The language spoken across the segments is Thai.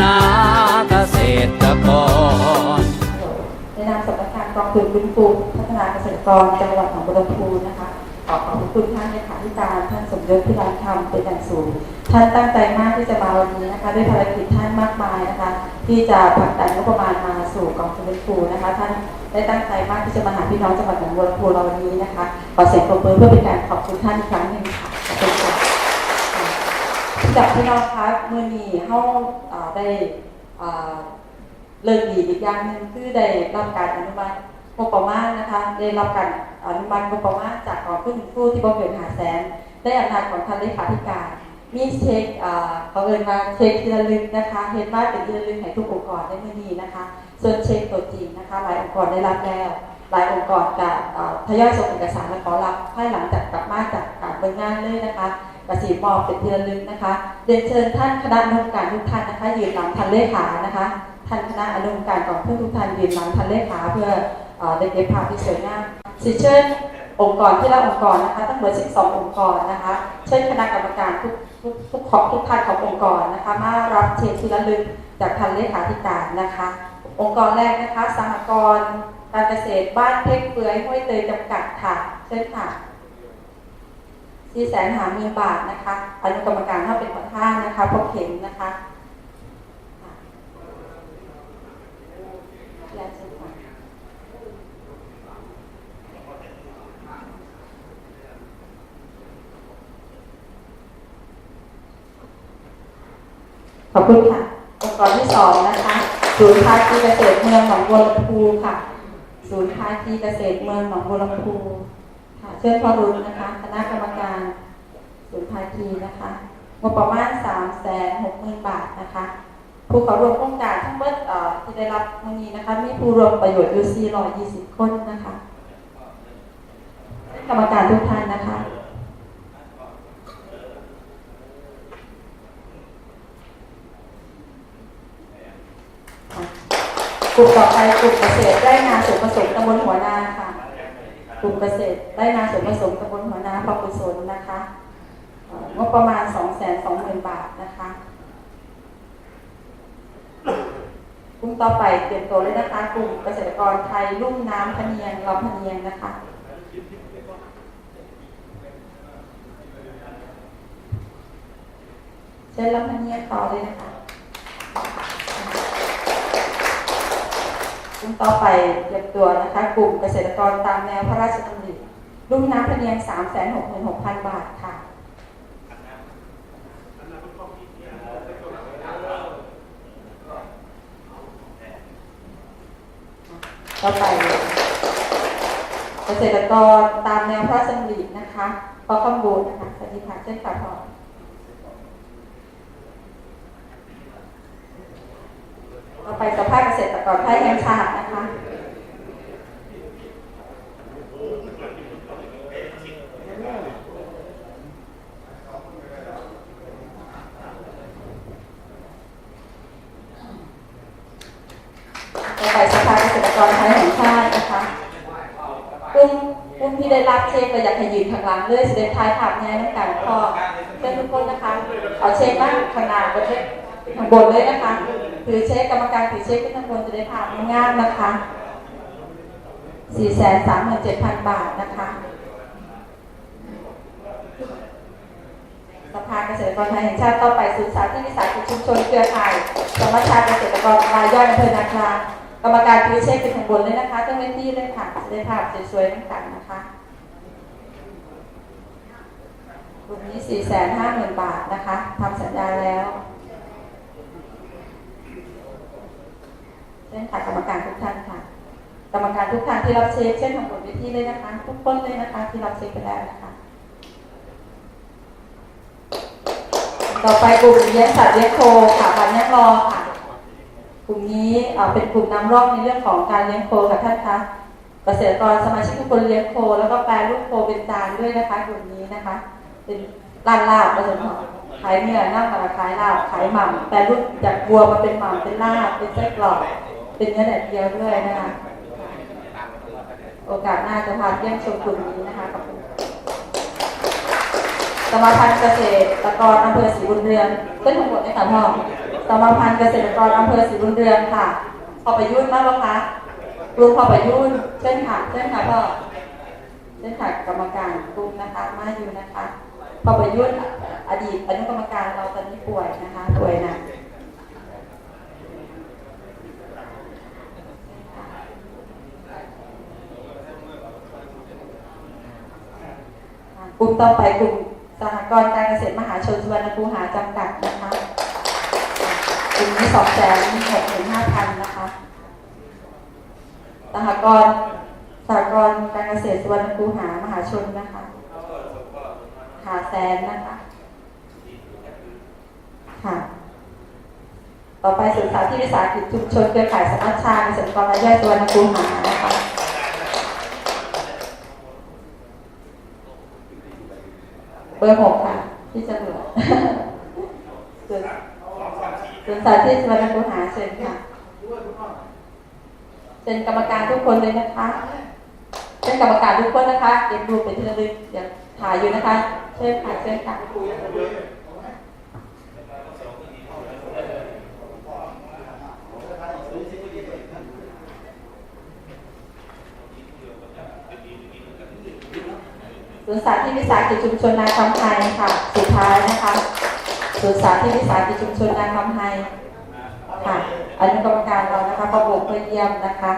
นาเกษตรกรในนามสำนักงานกองทุนฟื้นฟูพัฒนาเกษตรกรจังหวัดหนองบัวลำพูนะคะขอขอบคุณท่านเลขาธิการท่านสมยศพิรานคำเป็นอย่างสูงท่านตั้งใจมากที่จะมาวันนี้นะคะ ด้วยภารกิจท่านมากมายนะคะ ที่จะผลักดันงบประมาณมาสู่กองทุนฟื้นฟูนะคะ ท่านได้ตั้งใจมากที่จะมาหาพี่น้องจังหวัดหนองบัวลำพูเราวันนี้นะคะขอเสียงปรบมือเพื่อเป็นการขอบคุณท่านอีกครั้งหนึ่งค่ะ จากพี่น้องคะมือนี้เฮาได้เอ่อเลิกดีอีกอย่างหนึ่งคือได้รับการอนุมัติงบประมาณนะคะ ได้รับการอนุมัติงบประมาณจากกองทุนผู้ที่บ่เกินหาแสน ได้อำนาจของท่านเลขาธิการ มีเช็คเขาเอินมาเช็คทีละลึกนะคะ เห็นว่าเป็นทีละลึกให้ทุกองค์กรได้มือนี้นะคะ ส่วนเช็คตัวจริงนะคะหลายองค์กรได้รับแล้วหลายองค์กรจะทยอยส่งเอกสารและขอรับภายหลังจากกลับมาจากการเบิ่งงานเลยนะคะ กสีมอบเป็นที่ระลึกนะคะเรียนเชิญท่านคณะอนุกรรมการทุกท่านนะคะยืนหลังทันเลขานะคะท่านคณะอนุกรรมการของเพื่อนทุกท่านยืนหลังทันเลขาเพื่อเอ่อได้เก็บภาพที่สวยงามสิเชิญองค์กรที่ละองค์กรนะคะทั้งหมด12 องค์กรนะคะ เช่นคณะกรรมการทุกทุกทุกของทุกท่านขององค์กรนะคะ มารับเช็คที่ระลึกจากทันเลขาธิการนะคะ องค์กรแรกนะคะสหกรณ์การเกษตรบ้านเพชรเปื่อยห้วยเตยจำกัดค่ะ เช่นค่ะ สี่แสนหาหมื่นบาทนะคะอนุกรรมการถ้าเป็นประธานนะคะพบเห็นนะคะขอบคุณค่ะองค์กรที่สองนะคะ ศูนย์ภาคีเกษตรเมืองหนองบัวลำพูค่ะ ศูนย์ภาคีเกษตรเมืองหนองบัวลำพู ค่ะเชิญพ่อรุ่นนะคะ คณะกรรมการศูนย์ภาคีนะคะงบประมาณ3 6 0 0 0 0 บาทนะคะผู้เข้าร่วมโครงการทั้งหมดเอ่อที่ได้รับวันนี้นะคะ มีผู้รวมประโยชน์อยู่420 คนนะคะ กรรมการทุกท่านนะคะกลุ่มต่อไปกลุ่มเกษตรได้นาส่วนผสมตำบลหัวนา กลุ่มเกษตรได้นาส่วนผสมตำบลหัวนาพอกุศลนะคะงบประมาณ 2 2 0 0 0 0 บาทนะคะกลุ่มต่อไปเตรียมตัวเลยนะคะกลุ่มเกษตรกรไทยลุ่มน้ำพเนียงลำพเนียงนะคะเชิญลำพเนียงต่อเลยนะคะ กลุ่มต่อไปเตรียมตัวนะคะ กลุ่มเกษตรกรตามแนวพระราชดำริรุ่มน้ำพะเนียง366,000 บาทค่ะ ต่อไป เกษตรกรตามแนวพระราชดำรินะคะพอข้อมูลนะคะสวัสดีค่ะเช่นค่ะพอ ต่อไปสภาพเกษตรกรไทยแห่งชาตินะคะต่อไปสภาเกษตรกรไทยแห่งชาตินะคะกลุ่มกลุ่มที่ได้รับเช็คก็อยากให้ยืนข้างหลังเลยแสดงท้ายภาพแน่น้ำกันพอเชิญทุกคนนะคะเอาเช็คบ้างขางหนาดบนเลยข้างบนเลยนะคะ ถือเช็คกรรมการถือเช็คขึ้นข้างบนจะได้ภาพงามๆนะคะ437,000 บาทนะคะ สภาเกษตรกรไทยแห่งชาติต่อไปศูนย์สาธิตวิสาหกิจชุมชนเครือข่ายสมัชชาเกษตรกรรายย่อยอำเภอนาครากรรมการพิเชษเป็นข้างบนเลยนะคะเจ้าหน้าที่เลยค่ะจะได้ภาพสวยๆทั้งกันนะคะกลุ่มนี้ 450,000 บาทนะคะทำสัญญาแล้วเช่นค่ะกรรมการทุกท่านค่ะ กรรมการทุกท่านที่รับเช็คเช่นทางบนเวทีเลยนะคะ ทุกคนเลยนะคะ ที่รับเช็คไปแล้วนะคะ ต่อไปกลุ่มเลี้ยงสัตว์เลี้ยงโคค่ะพันยังรอค่ะ กลุ่มนี้เป็นกลุ่มนำร่องในเรื่องของการเลี้ยงโคค่ะท่านคะเกษตรกรสมาชิกทุกคนเลี้ยงโค แล้วก็แปรรูปโคเป็นจานด้วยนะคะกลุ่มนี้นะคะ เป็นร้านลาบผสมขายเนื้อน้ากับขายลาบขายหม่ำแปรรูปจากวัวมาเป็นหม่ำเป็นลาบเป็นไส้กรอก เป็นเนื้อแดดเดียวด้วยนะคะโอกาสหน้าจะพาเยี่ยมชมกลุ่มนี้นะคะขอบคุณสมาพันธ์เกษตรกรอำเภอศรีบุญเรืองเป็นทั้งหมดในค่ะพ่อสมาพันธ์เกษตรกรอำเภอศรีบุญเรืองค่ะพอประยุทธ์มากปะคะลุงพอประยุทธ์เช่นค่ะเช่นค่ะพ่อเช่นค่ะกรรมการกลุ่มนะคะ มาอยู่นะคะพอประยุทธ์อดีตอนุกรรมการเราตอนนี้ป่วยนะคะป่วยหนะ กลุ่มต่อไปกลุ่มสหกรณ์การเกษตรมหาชนสุวรรณคูหาจำกัดนะคะกลุ่มนี้สองแสนหกหมื่นห้าพันนะคะสหกรณ์สหกรณ์การเกษตรสุวรรณคูหามหาชนนะคะหาแสนนะคะค่ะต่อไปศึกษาที่วิสาหกิจชุมชนเครือข่ายสมัชชาเกษตรกรรายย่อยสุวรรณคูหานะคะ เบอร์หกค่ะที่จะเหลือส่วนส่วนสาธิตสุวรรณคูหาเชิญค่ะเชิญกรรมการทุกคนเลยนะคะเชิญกรรมการทุกคนนะคะเก็บรูปเป็นที่ระลึกเดี๋ยวถ่ายอยู่นะคะ เชิญค่ะเชิญค่ะ นย์สาธิตวิสาหกิจชุมชนนาคำไฮค่ะ สุดท้ายนะคะศูนย์สาธิตวิสาหกิจชุมชนนาคำไฮค่ะอนุกรรมการเรานะคะประบวกเพื่อเยี่ยมนะคะ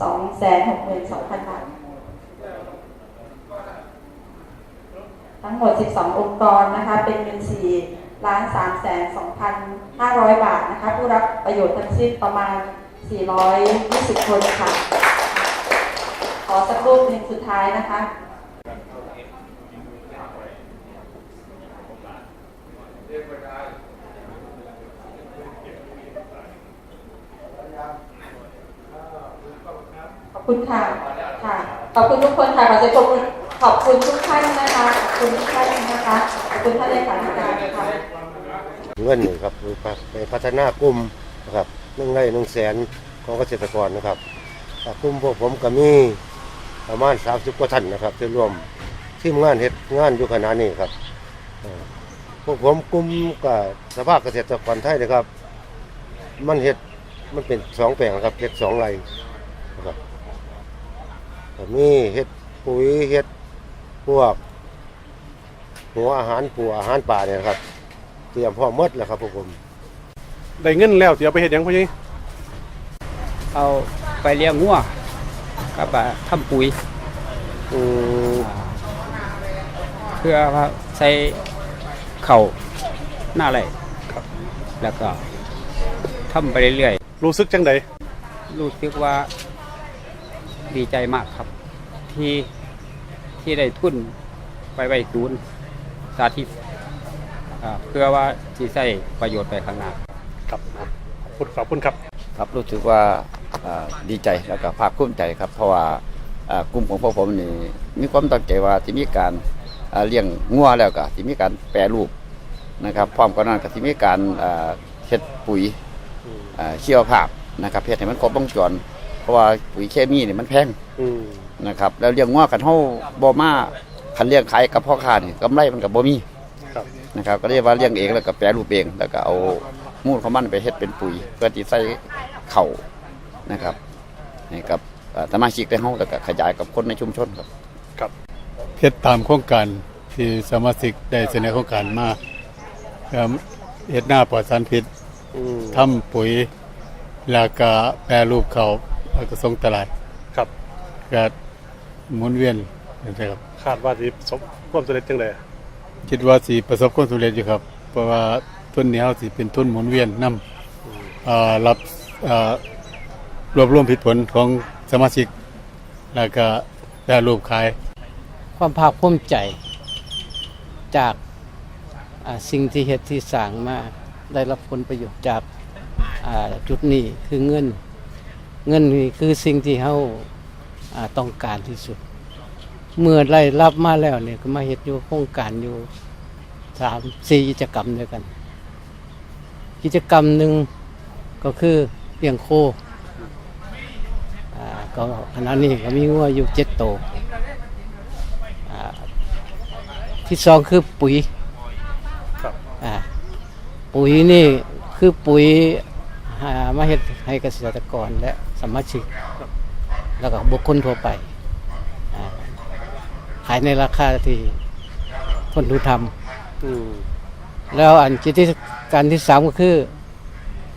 สองแสนหกหมื่นสองพันบาททั้งหมด 12 องค์กรนะคะ เป็นเงิน4ล้าน3แสน2,500บาทนะคะ ผู้รับประโยชน์ทั้งสิ้นประมาณ 420 คนค่ะ ขอสักรูปหนึ่งสุดท้ายนะคะ คุณค่ะค่ะ ขอบคุณทุกคนค่ะขอเสียงปรบมือขอบคุณทุกท่านนะคะขอบคุณทุกท่านนะคะขอบคุณท่านเลขาธิการค่ะเงินนี่ครับไปพัฒนากลุ่มนะครับหนึ่งไร่หนึ่งแสนของเกษตรกรนะครับกลุ่มพวกผมก็มีประมาณสามสิบกว่าท่านนะครับที่ร่วมทีมงานเฮ็ดงานอยู่ขณะนี้ครับพวกผมกลุ่มกับสภาพเกษตรกรไทยนะครับ มันเฮ็ดมันเป็นสองแปลงครับเฮ็ดสองไร่นะครับ ก็มีเฮ็ดปุ๋ยเฮ็ดพวก หัวอาหารปูอาหารป่าเนี่ยนะครับเตรียมพร้อมหมดแล้วครับพวกผมได้เงินแล้วสิเอาไปเฮ็ดหยังพ่อใหญ่เอาไปเลี้ยงงัวกับอ่าทำปุ๋ยอืมเพื่อว่าใส่เข่าหน้าไรครับ แล้วก็ทำไปเรื่อยรู้สึกจังไดๆรู้สึกว่า ดีใจมากครับ ที่ที่ได้ทุนไปไว้ศูนย์สาธิตอ่าเพื่อว่าที่ใช้ประโยชน์ไปข้างหน้าครับอะขอบคุณขอบคุณครับ ครับรู้สึกว่าอ่าดีใจแล้วก็ภาคภูมิใจครับ เพราะว่าอ่ากลุ่มของพวกผมนี่มีความตั้งใจว่าที่มีการอ่าเลี้ยงงัวแล้วก็ที่มีการแปรรูปนะครับพร้อมกันนั้นก็ที่มีการอ่าเฮ็ดปุ๋ยอ่าชีวภาพนะครับเฮ็ดให้มันครบวงจรเพ ราะว่าปุ๋ยเคมีนี่มันแพงอืมนะครับ แล้วเลี้ยงงัวกันเฮาบ่มาคันเลี้ยงขายกับพ่อค้านี่กำไรมันก็บ่มีครับนะครับ ก็เรียกว่าเลี้ยงเองแล้วก็แปรรูปเองแล้วก็เอามูลของมันไปเฮ็ดเป็นปุ๋ย เพื่อที่ใส่เข่าวนะครับให้กับเอ่อสมาชิกได้เฮาแล้วก็ขยายกับคนในชุมชนครับเฮ็ดตามโครงการที่สมาชิกได้เสนอโครงการมาเพื่อเฮ็ดหน้าปลอดสารพิษอืมทำปุ๋ยแล้วก็แปรรูปเขา วแล้วก็ส่งตลาดครับ ก็หมุนเวียนนะครับคาดว่าสิสมความสำเร็จจังไดคิดว่าสิประสบความสำเร็จอยู่ครับ เพราะว่าทุนนี้เฮาสิเป็นทุนหมุนเวียนนำอ่ารับอ่ารวบรวมผลผลของสมาชิก แล้วก็แปรรูปขาย ความภาคภูมิใจจากอ่าสิ่งที่เฮ็ดที่สร้างมาได้รับผลประโยชน์จากอ่าจุดนี้คือเงิน เงินนี่คือสิ่งที่เฮาอ่าต้องการที่สุด เมื่อได้รับมาแล้วเนี่ยก็มาเฮ็ดอยู่โครงการอยู่สามสี่กิจกรรมด้วยกัน กิจกรรมหนึ่งก็คือเลี้ยงโคอ่าก็ขณะนี้ก็มีงัวอยู่เจ็ดโตวอ่าที่สองคือปุ๋ยครับอ่าปุ๋ยนี่คือปุ๋ยหามาเฮ็ดให้เกษตรกรและ สมาชิก แล้วก็บุคคลทั่วไปอ่าขายในราคาที่ทนทุนทอืมำแล้วอันกิจการที่สามก็คือ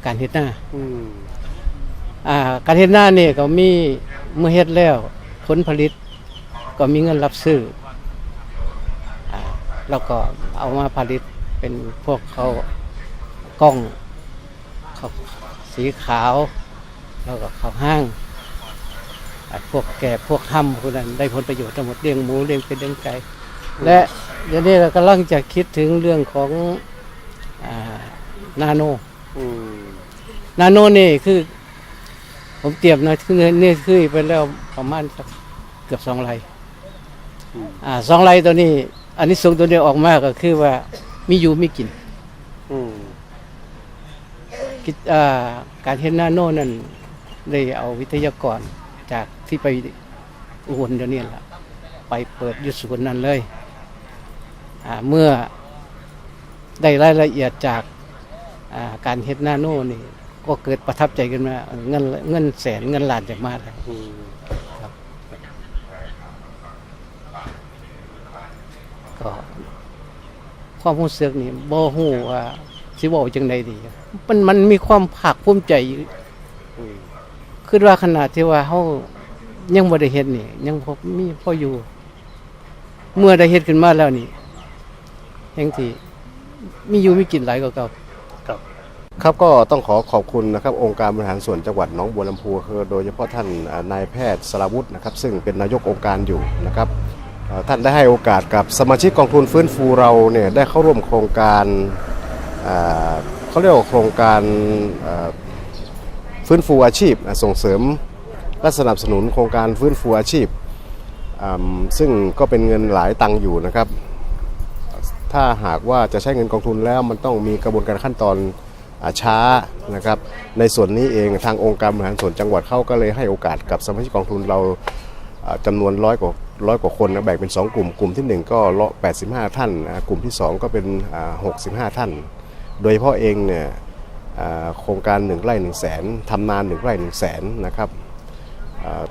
การเฮ็ดหน้าอืมอ่าการเฮ็ดหน้านี่ก็มีเมื่อเฮ็ดแล้วผลผลิต ก็มีเงินรับซื้ออ่าแล้วก็เอามาผลิตเป็นพวกเขากล้องเขาสีขาว แล้วก็เขาวห้างอ่าพวกแก่พวกห้ำพวกนั้นได้ผลประโยชน์ทั้งหมดเลี้ยงหมูเลี้ยงเป็ดเลี้ยงไก่และเดี๋ยวนี้เรากำลังจะคิดถึงเรื่องของอ่านาโนอืมนาโนนี่คือ ผมเตรียมนะคือนี่คือไปแล้วประมาณสักเกือบสองไร่อ่าสองไร่ตัวนี้ อันนี้ส่งส์ตัวนี้ออกมาก็คือว่ามีอยู่มีกินอืมกิจอ่าการเห็นนาโนนั่น ได้เอาวิทยากรจากที่ไปอุบลเดี๋ยวนี้แหละไปเปิดยุศูนย์นั้นเลย เมื่อได้รายละเอียดจากาการเฮ็ดนาโนนี่ก็เกิดประทับใจกันมาเงินเงินแสนเงินล้านจากมาแล้วก็ความรู้สึกนี่บ่ฮู้ว่าสิเว้จังไดดี มันมันมีความภาคภูมิใจ คิดว่าขนาดที่ว่าเฮายังบ่ได้เฮ็ดนี่ ยังพอมีพออยู่ เมื่อได้เฮ็ดขึ้นมาแล้วนี่แห่งที่มีอยู่มีกินหลายกว่าเก่าครับก็ต้องขอขอบคุณนะครับ องค์การบริหารส่วนจังหวัดหนองบัวลำพูคือโดยเฉพาะท่านอ่านายแพทย์สราวุฒินะครับ ซึ่งเป็นนายกองค์การอยู่นะครับเอ่อท่านได้ให้โอกาสกับสมาชิกกองทุนฟื้นฟูเราเนี่ยได้เข้าร่วมโครงการอ่าเขาเรียกว่าโครงการอ่า ฟื้นฟูอาชีพส่งเสริมและสนับสนุนโครงการฟื้นฟูอาชีพ ซึ่งก็เป็นเงินหลายตังค์อยู่นะครับ ถ้าหากว่าจะใช้เงินกองทุนแล้วมันต้องมีกระบวนการขั้นตอนอช้านะครับ ในส่วนนี้เองทางองค์การบริหารส่วนจังหวัดเขาก็เลยให้โอกาสกับสมาชิกกองทุนเราอ่าจำนวนร้อยกว่าร้อยกว่าคนนะแบ่งเป็น 2 กลุ่มกลุ่มที่ 1 ก็ร้อย85 ท่านอ่ากลุ่มที่ 2 ก็เป็น 65 ท่าน โดยเฉพาะเองเนี่ย โครงการ1ไร่1แสนทำนาน1ไร่1แสนนะครับ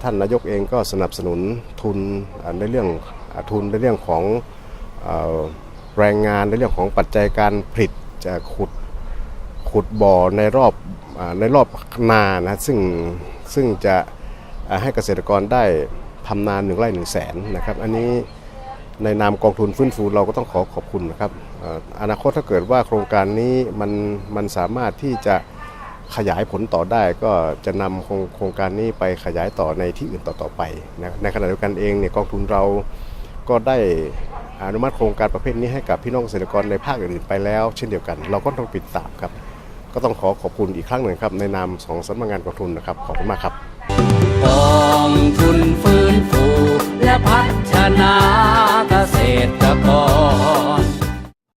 ท่านนายกเองก็สนับสนุนทุนในเรื่องทุนในเรื่องของอแรงงานในเรื่องของปัจจัยการผลิตจะขุดขุดบ่อในรอบอในรอบนานะซึ่งซึ่งจะให้เกษตรกรได้ทำนาหนึ่งไร่หนึ่งแสนนะครับ อันนี้ในนามกองทุนฟื้นฟูเราก็ต้องขอขอบคุณนะครับ อนาคตถ้าเกิดว่าโครงการนี้มันมันสามารถที่จะขยายผลต่อได้ก็จะนำโครงโครงการนี้ไปขยายต่อในที่อื่นต่อๆไปนะในขณะเดียวกันเองเนี่ยกองทุนเราก็ได้อนุมัติโครงการประเภทนี้ให้กับพี่น้องเกษตรกรในภาคอื่นๆไปแล้ว เช่นเดียวกัน เราก็ต้องปิดตามครับ ก็ต้องขอขอบคุณอีกครั้งหนึ่งครับ ในนามของสำนักงานกองทุนนะครับ ขอบคุณมากครับกองทุนฟื้นฟูและพัฒนาเกษตรกร